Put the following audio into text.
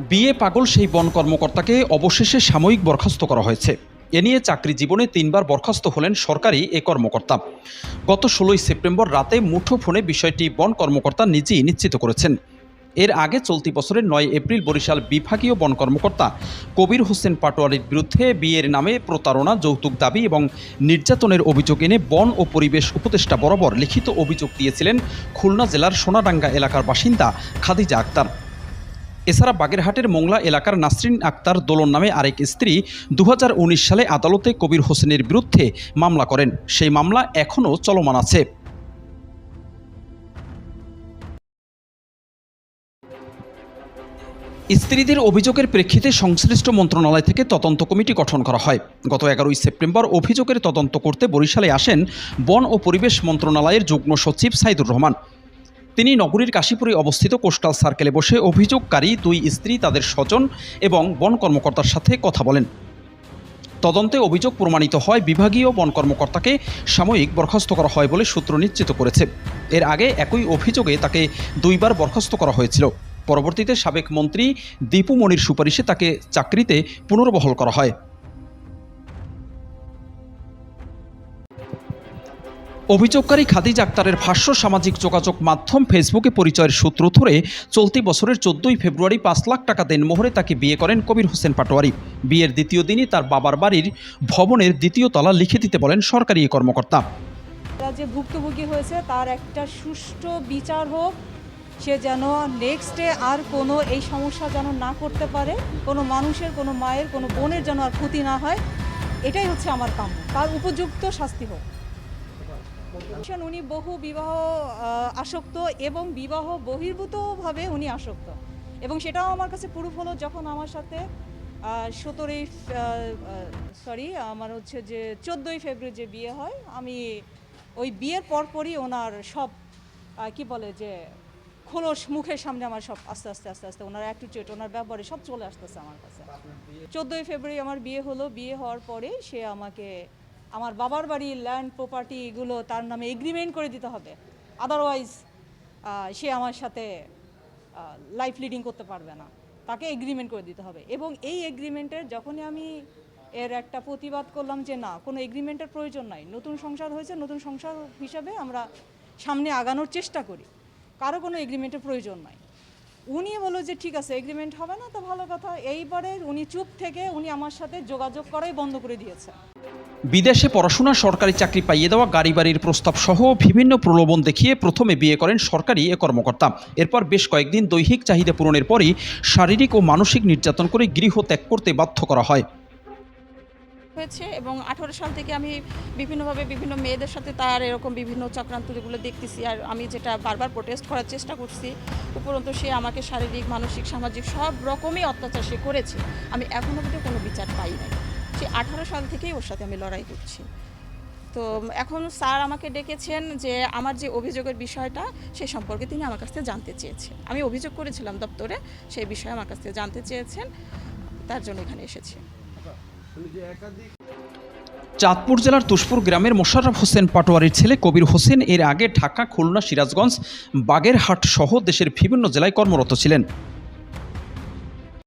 বিয়ে পাগল সেই বন কর্মকর্তাকে অবশেষে সাময়িক বরখাস্ত করা হয়েছে। এ নিয়ে চাকরি জীবনে তিনবার বরখাস্ত হলেন সরকারি এ কর্মকর্তা। গত ষোলোই সেপ্টেম্বর রাতে মুঠো ফোনে বিষয়টি বন কর্মকর্তা নিজেই নিশ্চিত করেছেন। এর আগে চলতি বছরের নয় এপ্রিল বরিশাল বিভাগীয় বন কর্মকর্তা কবির হোসেন পাটোয়ারির বিরুদ্ধে বিয়ের নামে প্রতারণা, যৌতুক দাবি এবং নির্যাতনের অভিযোগ এনে বন ও পরিবেশ উপদেষ্টা বরাবর লিখিত অভিযোগ দিয়েছিলেন খুলনা জেলার সোনাডাঙ্গা এলাকার বাসিন্দা খাদিজা আক্তার। এছাড়া বাগেরহাটের মোংলা এলাকার নাসরিন আক্তার দোলন নামে আরেক স্ত্রী দু হাজার উনিশ সালে আদালতে কবির হোসেনের বিরুদ্ধে মামলা করেন। সেই মামলা এখনও চলমান আছে। স্ত্রীদের অভিযোগের প্রেক্ষিতে সংশ্লিষ্ট মন্ত্রণালয় থেকে তদন্ত কমিটি গঠন করা হয়। গত এগারোই সেপ্টেম্বর অভিযোগের তদন্ত করতে বরিশালে আসেন বন ও পরিবেশ মন্ত্রণালয়ের যুগ্ম সচিব সাইদুর রহমান। তিনি নগরীর কাশীপুরে অবস্থিত কোস্টাল সার্কেলে বসে অভিযোগকারী দুই স্ত্রী, তাদের স্বজন এবং বন কর্মকর্তার সাথে কথা বলেন। তদন্তে অভিযোগ প্রমাণিত হয়, বিভাগীয় বন কর্মকর্তাকে সাময়িক বরখাস্ত করা হয় বলে সূত্র নিশ্চিত করেছে। এর আগে একই অভিযোগে তাকে দুইবার বরখাস্ত করা হয়েছিল। পরবর্তীতে সাবেক মন্ত্রী দীপু মনির সুপারিশে তাকে চাকরিতে পুনর্বহল করা হয়। অভিযোগকারী খাদিজ আক্তারের ভাষ্য সামাজিক যোগাযোগ মাধ্যম ফেসবুকে পরিচয়ের সূত্র ধরে চলতি বছরের চোদ্দই ফেব্রুয়ারি পাঁচ লাখ টাকা দেন মোহরে তাকে বিয়ে করেন কবির হোসেন পাটোয়ারি। বিয়ের দ্বিতীয় দিনই তার বাবার বাড়ির ভবনের দ্বিতীয় তলা লিখে দিতে বলেন সরকারি কর্মকর্তা। যে ভুক্তভোগী হয়েছে, তার একটা সুষ্ঠু বিচার হোক, সে যেন নেক্সটে আর কোনো এই সমস্যা যেন না করতে পারে, কোনো মানুষের, কোনো মায়ের, কোনো বোনের যেন আর ক্ষতি না হয়, এটাই হচ্ছে আমার কাম্য। তার উপযুক্ত শাস্তি হোক। উনি বহু বিবাহ আসক্ত এবং বিবাহ বহির্ভূতভাবে উনি আসক্ত। এবং সেটাও আমার কাছে প্রুফ হলো যখন আমার সাথে সতেরোই সরি আমার হচ্ছে যে চোদ্দোই ফেব্রুয়ারি যে বিয়ে হয় আমি ওই বিয়ের পরপরই ওনার সব কি বলে যে খোলস মুখের সামনে আমার সব আস্তে আস্তে আস্তে আস্তে ওনার অ্যাটিটিউড ওনার ব্যবহারে সব চলে আসতেছে আমার কাছে। চোদ্দোই ফেব্রুয়ারি আমার বিয়ে হলো বিয়ে হওয়ার পরে সে আমাকে আমার বাবার বাড়ি ল্যান্ড প্রপার্টি এগুলো তার নামে এগ্রিমেন্ট করে দিতে হবে। আদারওয়াইজ সে আমার সাথে লাইফ লিডিং করতে পারবে না। তাকে এগ্রিমেন্ট করে দিতে হবে। এবং এই এগ্রিমেন্টের যখনই আমি এর একটা প্রতিবাদ করলাম যে না, কোনো এগ্রিমেন্টের প্রয়োজন নাই। নতুন সংসার হয়েছে, নতুন সংসার হিসাবে আমরা সামনে আগানোর চেষ্টা করি। কারও কোনো এগ্রিমেন্টের প্রয়োজন নাই। উনি বলল যে, ঠিক আছে এগ্রিমেন্ট হবে না, তো ভালো কথা। এইবারে উনি চুপ থেকে উনি আমার সাথে যোগাযোগ করাই বন্ধ করে দিয়েছে। বিদেশে পড়াশোনা, সরকারি চাকরি পাইয়ে দেওয়া, গাড়ি বাড়ির প্রস্তাব সহ বিভিন্ন প্রলোভন দেখিয়ে প্রথমে বিয়ে করেন সরকারি এ কর্মকর্তা। এরপর বেশ কয়েকদিন দৈহিক চাহিদা পূরণের পরই শারীরিক ও মানসিক নির্যাতন করে গৃহ ত্যাগ করতে বাধ্য করা হয়। হয়েছে এবং আঠারো সাল থেকে আমি বিভিন্নভাবে বিভিন্ন মেয়েদের সাথে তার এরকম বিভিন্ন চক্রান্ত যেগুলো দেখতেছি আর আমি যেটা বারবার প্রোটেস্ট করার চেষ্টা করছি, উপরন্তু সে আমাকে শারীরিক, মানসিক, সামাজিক সব রকমই অত্যাচার সে করেছে। আমি এখনও কিন্তু কোনো বিচার পাই নাই সে আঠারো সাল থেকেই ওর সাথে আমি লড়াই করছি। তো এখন স্যার আমাকে ডেকেছেন যে আমার যে অভিযোগের বিষয়টা, সে সম্পর্কে তিনি আমার কাছ থেকে জানতে চেয়েছেন। আমি অভিযোগ করেছিলাম দপ্তরে, সেই বিষয়ে আমার কাছ থেকে জানতে চেয়েছেন। তার জন্য এখানে এসেছি। চাঁদপুর জেলার তুষপুর গ্রামের মোশাররফ হোসেন পাটোয়ারির ছেলে কবির হোসেন এর আগে ঢাকা, খুলনা, সিরাজগঞ্জ, বাগেরহাট সহ দেশের বিভিন্ন জেলায় কর্মরত ছিলেন।